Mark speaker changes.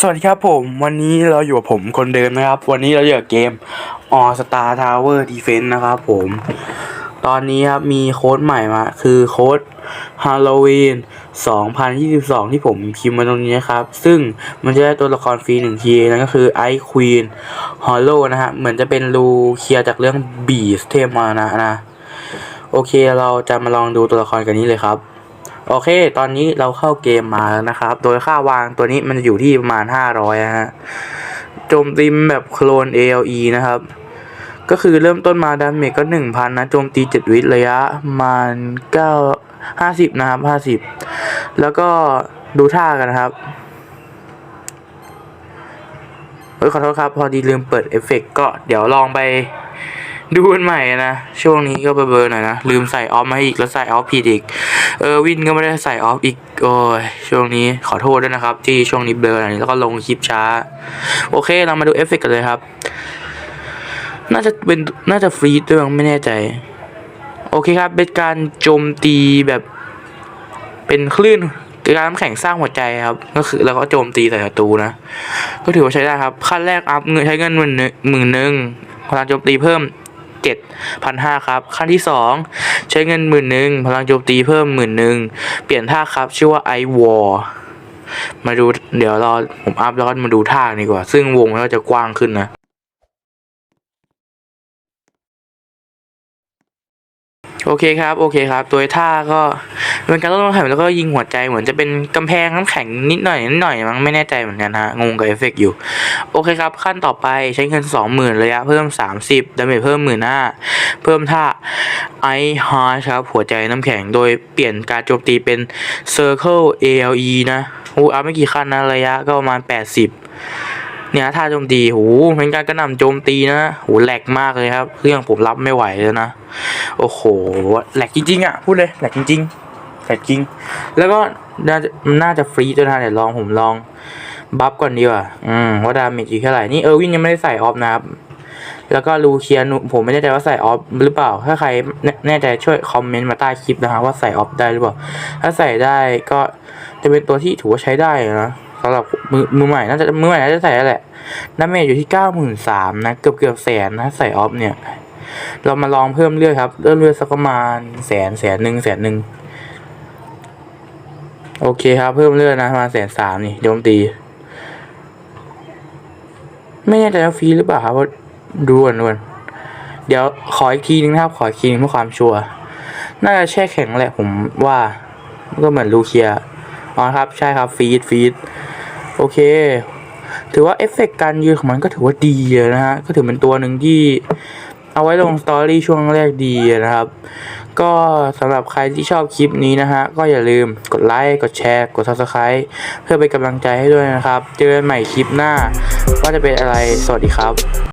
Speaker 1: สวัสดีครับผม วันนี้เราอยู่กับผมคนเดิมนะครับ วันนี้เราอยู่กับเกม All Star Tower Defense นะครับผม ตอนนี้ครับมีโค้ดใหม่มา คือโค้ด Halloween 2022 ที่ผมพิมพ์มาตรงนี้นะครับ ซึ่งมันจะได้ตัวละครฟรีหนึ่งทีนั่นก็คือ Ice Queen Hollow นะฮะ เหมือนจะเป็นรูเคลียร์จากเรื่อง Beast เทพมานะนะ โอเคเราจะมาลองดูตัวละครกันนี้เลยครับ โอเค ตอนนี้เราเข้าเกมมาแล้วนะครับ โดยค่าวางตัวนี้มันจะอยู่ที่ประมาณ 500ฮะ โจมตีแบบโคลน ALE นะครับ ก็คือเริ่มต้นมาดาเมจก็ 1,000 นะ โจมตี 7 วิระยะมาณ9 50 นะครับ 50 แล้วก็ดูท่ากันนะครับ เฮ้ย ขอโทษครับ พอดีลืมเปิดเอฟเฟกต์ก็เดี๋ยวลองไป ดูกันใหม่นะ ช่วงนี้ก็เบลอๆหน่อยนะ ลืมใส่ออฟมาอีกแล้วใส่ออฟผิดอีก เออวินก็ไม่ได้ใส่ออฟอีก โอ้ย ช่วงนี้ขอโทษด้วยนะครับ ที่ช่วงนี้เบลอหน่อยแล้วก็ลงคลิปช้า โอเค เรามาดูเอฟเฟกต์กันเลยครับ น่าจะเป็น น่าจะฟรีดด้วยมั้งไม่แน่ใจ โอเคครับ เป็นการโจมตีแบบ เป็นคลื่นการน้ำแข็งสร้างหัวใจครับ ก็คือแล้วก็โจมตีใส่ศัตรูนะ ก็ถือว่าใช้ได้ครับ ขั้นแรกอัพเงินใช้เงินหมื่นหนึ่งหมื่นหนึ่งพลังโจมตีเพิ่ม เจ็ดพันห้าครับ ขั้นที่สองใช้เงินหมื่นหนึ่งพลังโจมตีเพิ่มหมื่นหนึ่งเปลี่ยนท่าครับ ชื่อว่าไอวอลมาดูเดี๋ยวรอผมอัพแล้วก็มาดูท่าดีกว่า ซึ่งวงมันก็จะกว้างขึ้นนะ โอเคครับโอเคครับ ตัวท่าก็เป็นการลดน้ำแข็งแล้วก็ยิงหัวใจเหมือนจะเป็นกำแพงน้ำแข็งนิดหน่อยนิดหน่อยมั้งไม่แน่ใจเหมือนกันฮะงงกับเอฟเฟกต์อยู่ โอเคครับ ขั้นต่อไปใช้เงินสองหมื่นระยะเพิ่มสามสิบดาเมจเพิ่มหมื่นห้าเพิ่มท่าไอฮาร์ครับหัวใจน้ำแข็งโดยเปลี่ยนการโจมตีเป็น Circle ALE นะโอ้อัพไม่กี่ขั้นนะระยะก็ประมาณแปดสิบ เนี่ยท่าโจมตีโหเป็นการกระหน่ำโจมตีนะโหแหลกมากเลยครับเครื่องผมรับไม่ไหวแล้วนะโอ้โหแหลกจริงๆอะพูดเลยแหลกจริงๆแหลกจริง แล้วก็น่าจะน่าจะฟรีด้วยนะเดี๋ยวลองผมลองบัฟก่อนดีกว่าอืมว่าดาเมจอยู่เท่าไหร่นี่เออร์วินยังไม่ได้ใส่ออฟนะครับแล้วก็ลูเคียนผมไม่แน่ใจว่าใส่ออฟหรือเปล่า ถ้าใครแน่แน่ใจช่วยคอมเมนต์มาใต้คลิปนะครับว่าใส่ออฟได้หรือเปล่า ถ้าใส่ได้ก็จะเป็นตัวที่ถือว่าใช้ได้นะ สำหรับมือมือใหม่น่าจะมือใหม่น่าจะใส่แล้วแหละดาเมจอยู่ที่เก้าหมื่นสามนะ เกือบเกือบแสนนะใส่ออฟเนี่ย เรามาลองเพิ่มเลือดครับเลือดเลือดสักประมาณแสนแสนหนึ่งแสนหนึ่งโอเคครับ เพิ่มเลือดนะประมาณแสนสามนี่โจมตี ไม่แน่ใจว่าฟรีหรือเปล่าครับว่าดูก่อนดูก่อนเดี๋ยวขออีกทีนึงนะครับ ขออีกทีนึงเพื่อความชัวร์น่าจะแช่แข็งแหละผมว่า ก็เหมือนลูเคีย อ๋อครับ ใช่ครับฟีดฟีดโอเค ถือว่าเอฟเฟกต์การยืนของมันก็ถือว่าดีเลยนะฮะ ก็ถือเป็นตัวหนึ่งที่เอาไว้ลงสตอรี่ช่วงแรกดีนะครับ ก็สำหรับใครที่ชอบคลิปนี้นะฮะ ก็อย่าลืมกดไลค์ กดแชร์ กด subscribe เพื่อเป็นกำลังใจให้ด้วยนะครับ เจอกันใหม่คลิปหน้าว่าจะเป็นอะไร สวัสดีครับ